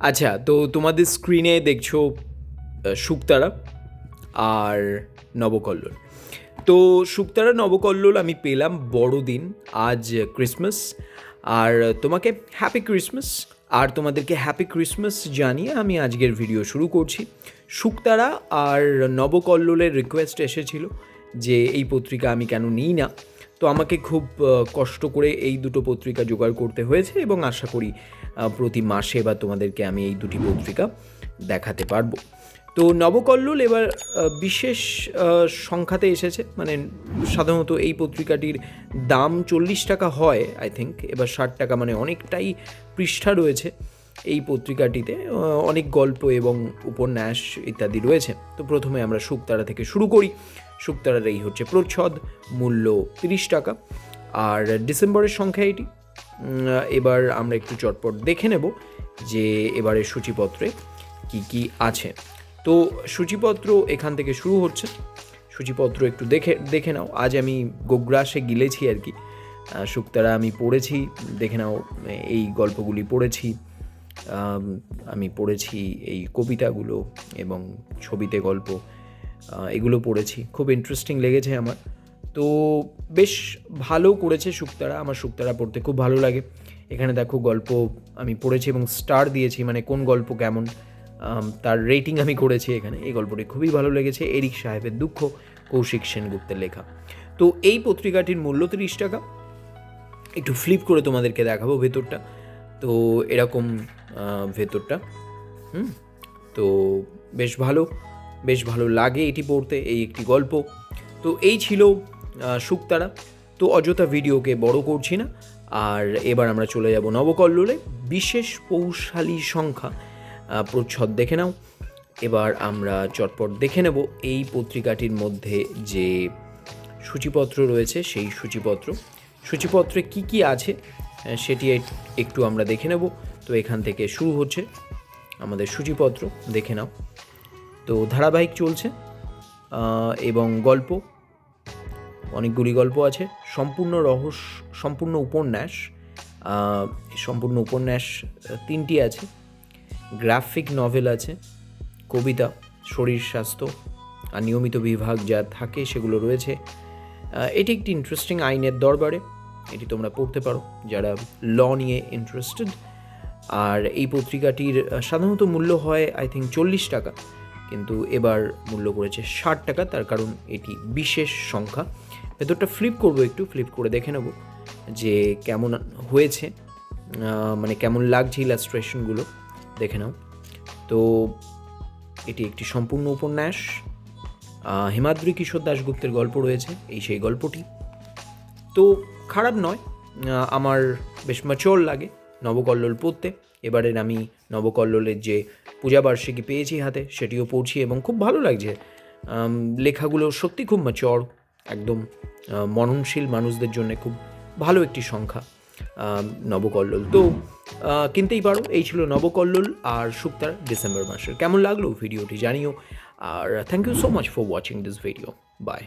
আচ্ছা তো তোমাদের স্ক্রিনে দেখছ শুকতারা আর নবকল্লোল। তো শুকতারা নবকল্লোল আমি পেলাম বড়দিন, আজ ক্রিসমাস আর তোমাকে হ্যাপি ক্রিসমাস আর তোমাদেরকে হ্যাপি ক্রিসমাস জানিয়ে আমি আজকের ভিডিও শুরু করছি। শুকতারা আর নবকল্লোলের রিকোয়েস্ট এসেছিল যে এই পত্রিকা আমি কেন নিই না। তো আমাকে খুব কষ্ট করে এই দুটো পত্রিকা জোগাড় করতে হয়েছে এবং আশা করি প্রতি মাসে বা তোমাদেরকে আমি এই দুটি পত্রিকা দেখাতে পারব। তো নবকল্লোল এবার বিশেষ সংখ্যাতে এসেছে। মানে সাধারণত এই পত্রিকাটির দাম চল্লিশ টাকা হয় আই থিঙ্ক এবার ষাট টাকা মানে অনেকটাই পৃষ্ঠা রয়েছে। এই পত্রিকাটিতে অনেক গল্প এবং উপন্যাস ইত্যাদি রয়েছে। তো প্রথমে আমরা শুকতারা থেকে শুরু করি। শুকতারার এই হচ্ছে প্রচ্ছদ, মূল্য তিরিশ টাকা। আর ডিসেম্বরের সংখ্যা এটি। এবার আমরা একটু চটপট দেখে নেব যে এবারের সূচিপত্রে কি কি আছে। তো সূচিপত্র এখান থেকে শুরু হচ্ছে। সূচিপত্র একটু দেখে দেখে নাও। আজ আমি গোগ্রাসে গিলেছি আর কি। শুকতারা আমি পড়েছি, দেখে নাও, এই গল্পগুলি পড়েছি। আম, পড়েছি এই কবিতাগুলো এবং ছবিতে গল্প এগুলো পড়েছি। খুব ইন্টারেস্টিং লেগেছে আমার। তো বেশ ভালো করেছে শুক্তারা আমার শুক্তারা পড়তে খুব ভালো লাগে। এখানে দেখো গল্প আমি পড়েছি এবং স্টার দিয়েছি মানে কোন গল্প কেমন তার রেটিং আমি করেছি এখানে। এই গল্পটি খুবই ভালো লেগেছে। এরিক সাহেবের দুঃখ কৌশিক সেনগুপ্তের লেখা। তো এই পত্রিকাটির মূল্য তিরিশ টাকা। একটু ফ্লিপ করে তোমাদেরকে দেখাবো ভেতরটা। তো এরকম ভেতরটা, হুম? তো বেশ ভালো বেশ ভালো লাগে এটি পড়তে, এই একটি গল্প। তো এই ছিল শুকতারা তো অযথা ভিডিওকে বড় করছি না। আর এবার আমরা চলে যাব নবকল্লোলে। বিশেষ পৌশালী সংখ্যা প্রচ্ছদ দেখে নাও। এবার আমরা চটপট দেখে নেব এই পত্রিকাটির মধ্যে যে সূচিপত্র রয়েছে, সেই সূচিপত্র। সূচিপত্রে কি কি আছে? সেটি একটু আমরা দেখে নেব। তো এখান থেকে শুরু হচ্ছে আমাদের সূচিপত্র, দেখে নাও। তো ধারাবাহিক চলছে এবং গল্প, অনেকগুলি গল্প আছে। সম্পূর্ণ রহস্য, সম্পূর্ণ উপন্যাস সম্পূর্ণ উপন্যাস তিনটি আছে। গ্রাফিক নভেল আছে, কবিতা, শরীর স্বাস্থ্য, আর নিয়মিত বিভাগ যা থাকে সেগুলো রয়েছে। এটি একটি ইন্টারেস্টিং আইনের দরবারে। এটি তোমরা পড়তে পারো, যারা ল নিয়ে ইন্টারেস্টেড আর এই পত্রিকাটির সাধারণত মূল্য হয় আই থিঙ্ক চল্লিশ টাকা। কিন্তু এবার মূল্য করেছে ষাট টাকা, তার কারণ এটি বিশেষ সংখ্যা। ভেতরটা ফ্লিপ করব একটু ফ্লিপ করে দেখে নেব যে কেমন হয়েছে মানে কেমন লাগছে ইলাস্ট্রেশনগুলো দেখে নাও। তো এটি একটি সম্পূর্ণ উপন্যাস। হেমাদ্রি কিশোর দাশগুপ্তের গল্প রয়েছে, এই সেই গল্পটি। তো খারাপ নয় আমার বেশ ম্যাচিওর লাগে নবকল্লোল পড়তে। এবারের আমি নবকল্লোলের যে পূজাবার্ষিকী পেয়েছি হাতে, সেটিও পড়ছি এবং খুব ভালো লাগছে। লেখাগুলো সত্যি খুব ম্যাচিওর একদম মননশীল মানুষদের জন্য খুব ভালো একটি সংখ্যা নবকল্লোল। তো কিনতেই পারো, এই ছিল নবকল্লোল আর শুক্তার ডিসেম্বর মাসের। কেমন লাগল? ভিডিওটি জানিও। আর thank you so much for watching this video bye